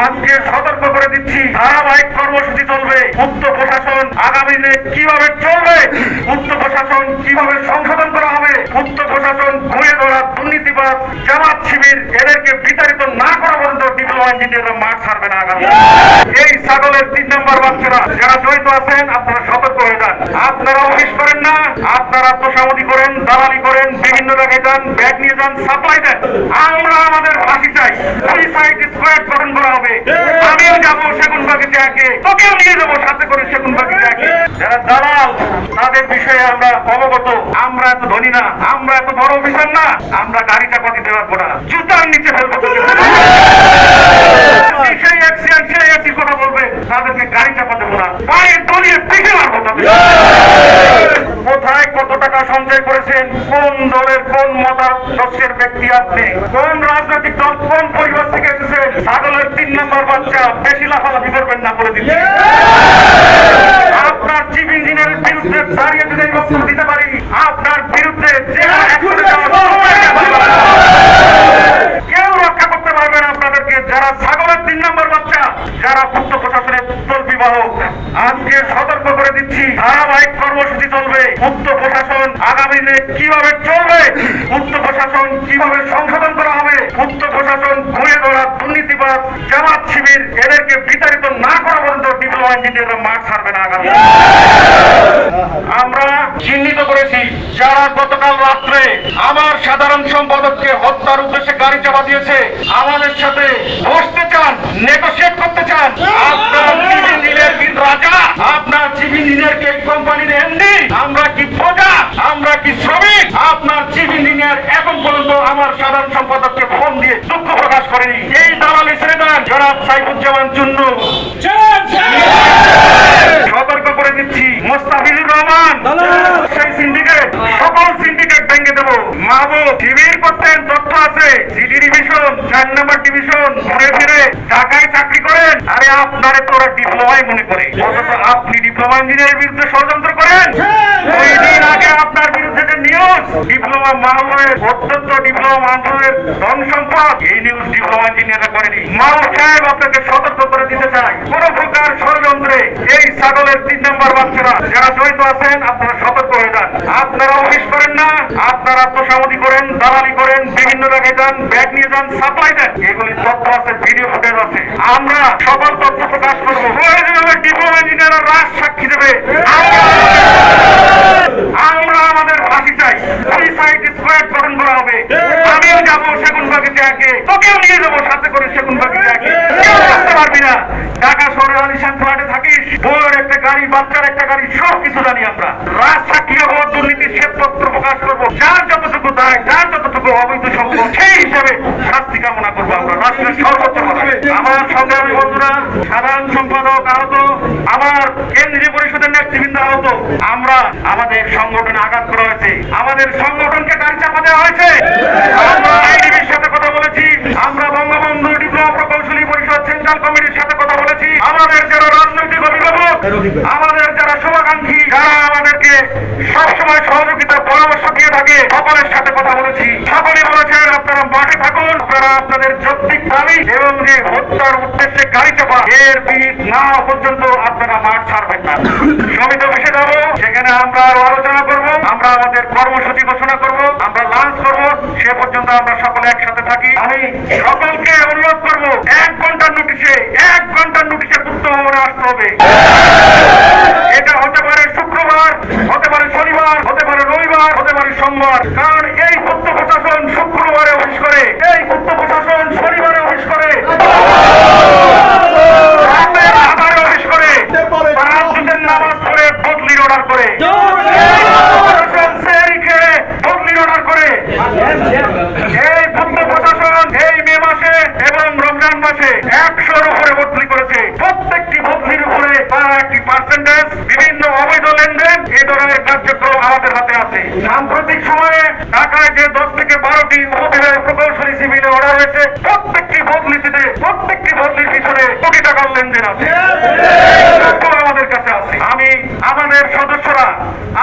আজকে সতর্ক দিচ্ছি ধারাবাহিক কর্মসূচি চলবে। উচ্চ প্রশাসন আগামী দিনে কীভাবে চলবে? উচ্চ প্রশাসন কীভাবে সংশোধন করা হবে? উচ্চ প্রশাসন ঘুরে ধরা দুর্নীতিবাদ জামাত শিবির এদেরকে বিতাড়িত না করা পর্যন্ত ডিপ্লোমা ইঞ্জিনিয়াররা মাঠ ছাড়বে না আগামী এই ছাগলের তিন নম্বর বাচ্চারা, যারা জড়িত আছেন, আপনারা সতর্ক হয়ে যান। আপনারা অফিস করেন না, আপনারা তোষামতি করেন, দালালি করেন, বিভিন্ন জায়গায় যান, ব্যাগ নিয়ে যান, সাপ্লাই দেন। আমরা আমাদের ফাঁসি চাই। সুইসাইড স্কোয়াড গঠন করা হবে। আমিও যাব। সেগুন বাগিচে আগে তোকেও নিয়ে যাব, সাথে করে সেগুন বাগিচে আগে যারা দালাল, তাদের বিষয়ে আমরা অবগত। আমরা এত ধনী না, আমরা এত বড় অফিসার না, আমরা গাড়ি চাপা দিতে পারব না। জুতার নিচে ফেলব সেই অ্যাক্সিডেন্ট সেই একই কথা বলবে, তাদেরকে গাড়ি চাপা দেবো না। পায়ে তলিয়ে পিঠে মারবো কোথায় কত টাকা সঞ্চয় করেছেন, কোন দলের কোন রাজনৈতিক কোন তিন নম্বর বাচ্চা বলে আপনার বিরুদ্ধে দিতে পারি আপনার বিরুদ্ধে যে অ্যাকশনে যাওয়ার সময় আছে। কেউ রক্ষা করতে পারবে না আপনাদেরকে যারা ছাগলের তিন নম্বর বাচ্চা যারা পূর্ত প্রশাসনের উত্তর বিবাহ আজকে সতর্ক করে দিচ্ছি, ধারাবাহিক কর্মসূচি চলবে। উচ্চ প্রশাসন আগামী দিনে কীভাবে চলবে? উচ্চ প্রশাসন কীভাবে সংশোধন করা হবে উচ্চ প্রশাসন ঘুরে ধরা, দুর্নীতিবাদ, জামাত শিবির, এদেরকে বিতাড়িত না করা পর্যন্ত ডিপ্লোমা ইঞ্জিনিয়াররা মাঠ ছাড়বে না আগামী আমরা চিহ্নিত করেছি, যারা গতকাল রাত্রে আমার সাধারণ সম্পাদককে হত্যার উদ্দেশ্যে গাড়ি চাপা দিয়েছে, আমাদের সাথে বসতে চান নেগোসিয়েট করতে চান, আপনার রাজা আপনার চিফ ইঞ্জিনিয়ার কে কোম্পানির এমডি আমরা কি প্রজা আমরা কি শ্রমিক আপনার চিফ ইঞ্জিনিয়ার এখন পর্যন্ত আমার সাধারণ সম্পাদককে ফোন দিয়ে দুঃখ প্রকাশ করেনি এই দালালি ছেড়ে দেন জনাব সাইফুজ্জামান জন্য। সতর্ক করে দিচ্ছি। মোস্তাফিজুর রহমান সেই সিন্ডিকেট মাহবুব, শিবির করতেন, তথ্য আছে। সিডি ডিভিশন, চার নম্বর ডিভিশন, ঘুরে ফিরে ঢাকায় চাকরি করেন। আরে আপনারে তোরা ডিপ্লোমাই মনে করে। অথচ আপনি ডিপ্লোমা ইঞ্জিনিয়ারের বিরুদ্ধে ষড়যন্ত্র করেন। আগে আপনার বিরুদ্ধে যে নিউজ ডিপ্লোমা মাহবুবের অত্যন্ত ডিপ্লোমা মাহবুবের ধন সম্পদ, এই নিউজ ডিপ্লোমা ইঞ্জিনিয়াররা করেনি। মাহবুব সাহেব আপনাকে সতর্ক করে দিতে চাই। কোন প্রকার ষড়যন্ত্রে এই ছাগলের তিন নম্বর বাচ্চারা যারা জড়িত আছেন, আপনারা সতর্ক হয়ে যান। আপনারা অফিস করেন না। আপনারা তোষামতি করেন, দালালি করেন, বিভিন্ন জায়গায় যান, ব্যাগ নিয়ে যান সাপ্লাই দেন। এগুলি তথ্য আছে ভিডিও ফুটেজ আছে। আমরা সকল তথ্য প্রকাশ করব। প্রয়োজনে ডিপ্লোমা ইঞ্জিনিয়াররা রাজ সাক্ষী দেবে। আমরা আমাদের ফাঁসি চাই। সুইসাইড স্কোয়াড গঠন করা হবে। আমিও যাব সেগুন তোকেও নিয়ে যাব সাথে করে সেগুন বাগিচে আগে কেউ পারবি না। আমার কেন্দ্রীয় পরিষদের নেতৃবৃন্দ আহত, আমরা আমাদের সংগঠনে আঘাত করা হয়েছে। আমাদের সংগঠনকে গাড়ি চাপা দেওয়া হয়েছে আমরা আইডিবির সাথে কথা বলেছি আমরা বঙ্গবন্ধু ডিপ্লোমা প্রকৌশলী পরিষদ সেন্ট্রাল কমিটির সাথে কথা বলেছি। আমাদের যারা রাজনৈতিক অভিভাবক, আমাদের যারা শুভাকাঙ্ক্ষী যারা আমাদেরকে সবসময় সহযোগিতা পরামর্শ দিয়ে থাকে, সকলের সাথে কথা বলেছি। সকলে বলেছেন, আপনারা মাঠে থাকুন, আপনারা আপনাদের যৌক্তিক দাবি এবং যে হত্যার উদ্দেশ্যে গাড়ি চাপা, এর বিহিত না পর্যন্ত আপনারা মাঠ ছাড়বেন না। সমিতি সেখানে আমরা আলোচনা করব, আমরা আমাদের কর্মসূচি ঘোষণা করব, আমরা লাঞ্চ করব, সে পর্যন্ত আমরা সকলে একসাথে থাকি। আমি সকলকে অনুরোধ করব, এক ঘণ্টার নোটিশে এক ঘণ্টার নোটিশে গুপ্ত ভবনে আসতে হবে। এটা হতে পারে শুক্রবার, হতে পারে শনিবার, হতে পারে রবিবার, হতে পারে সোমবার। কারণ এই পূর্ত প্রশাসন শুক্রবারে অফিস করে, এই পূর্ত প্রশাসন শনিবারে অফিস করে রাতের আধারে অফিস করে তাহাজ্জুদের নামাজ পড়ে বদলির অর্ডার করে প্রশাসন সেহরি খেয়ে বদলির অর্ডার করে এই পূর্ত প্রশাসন এই মে মাসে এবং রমজান মাসে একশোর উপরে বদলি করেছে। প্রত্যেকটি বদলির উপরে তারা একটি পার্সেন্টেজ বিভিন্ন অবৈধ লেনদেন এ ধরনের কার্যক্রম আমাদের হাতে আছে। সাম্প্রতিক সময়ে ঢাকায় যে দশ থেকে বারোটি উপজেলার প্রকৌশলী সিভিলে অর্ডার হয়েছে, প্রত্যেকটি পরিস্থিতিতে প্রত্যেকটি বদলির পিছনে কোটি টাকার লেনদেন আছে। আমাদের কাছে আছে। আমি আমাদের সদস্যরা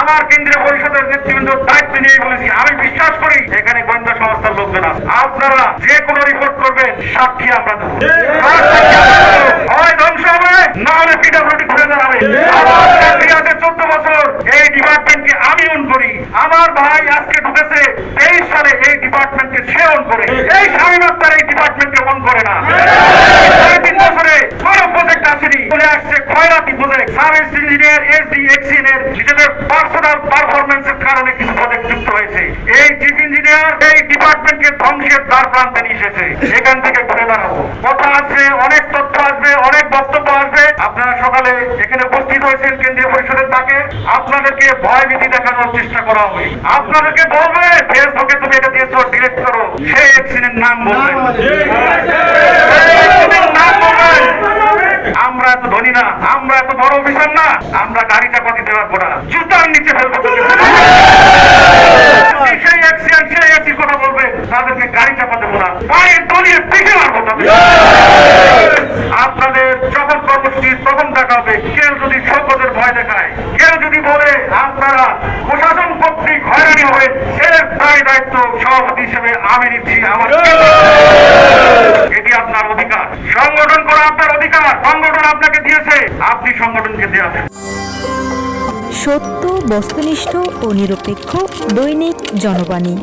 আমার কেন্দ্রীয় পরিষদের নেতৃবৃন্দ দায়িত্ব নিয়ে বলেছি। আমি বিশ্বাস করি এখানে গোয়েন্দা সংস্থার লোকজন আছে। আপনারা যে কোনো রিপোর্ট করবেন সাক্ষী আমরা হয় ধ্বংস হবে না হলে পিডাব্লিউডি ঘুরে দাঁড়াবে। চোদ্দ বছর এই ডিপার্টমেন্টকে আমি অন করি। আমার ভাই আজকে ঢুকেছে তেইশ সালে এই ডিপার্টমেন্টকে সে অন করে। এই স্বামী আক্তার এই ডিপার্টমেন্টকে অন করে না। তিন বছরে কোনো প্রজেক্ট আসেনি। চলে আসছে খয়রাতি project sub engineer SD XEN নিজেদের পার্সোনাল পারফরমেন্সের কারণে কিছু প্রজেক্ট যুক্ত হয়েছে। এই চিফ ইঞ্জিনিয়ার এই ডিপার্টমেন্টকে ধ্বংসের দ্বার প্রান্তে নিয়ে এসেছে। এখান থেকে ঘুরে দাঁড়াবো কথা আসবে অনেক তথ্য আসবে অনেক বক্তব্য আসবে। আপনারা সকালে এখানে উপস্থিত হয়েছেন কেন্দ্রীয় পরিষদের তাকে আপনাদেরকে ভয় ভীতি দেখানোর চেষ্টা করা হবে। আপনাদেরকে বলবে ফেসবুকে তুমি এটা দিয়েছ ডিরেক্ট করো। সেই এক্সিডেন্ট নাম বলবে সেই accident নাম বলবেন। আমরা এত ধনী না, আমরা এত বড় অফিসার না, আমরা গাড়ি চাপা দিতে পারব জুতার নিচে ফেলব আপনাদের যখন তখন কেউ যদি ভয় দেখায়, কেউ যদি আপনারা প্রশাসন কর্তৃক দায়িত্ব হিসেবে আমি নিচ্ছি আমার। এটি আপনার অধিকার। সংগঠন করা আপনার অধিকার, সংগঠন আপনাকে দিয়েছে। আপনি সংগঠনকে দেওয়া সত্য, বস্তুনিষ্ঠ ও নিরপেক্ষ দৈনিক জনবাণী।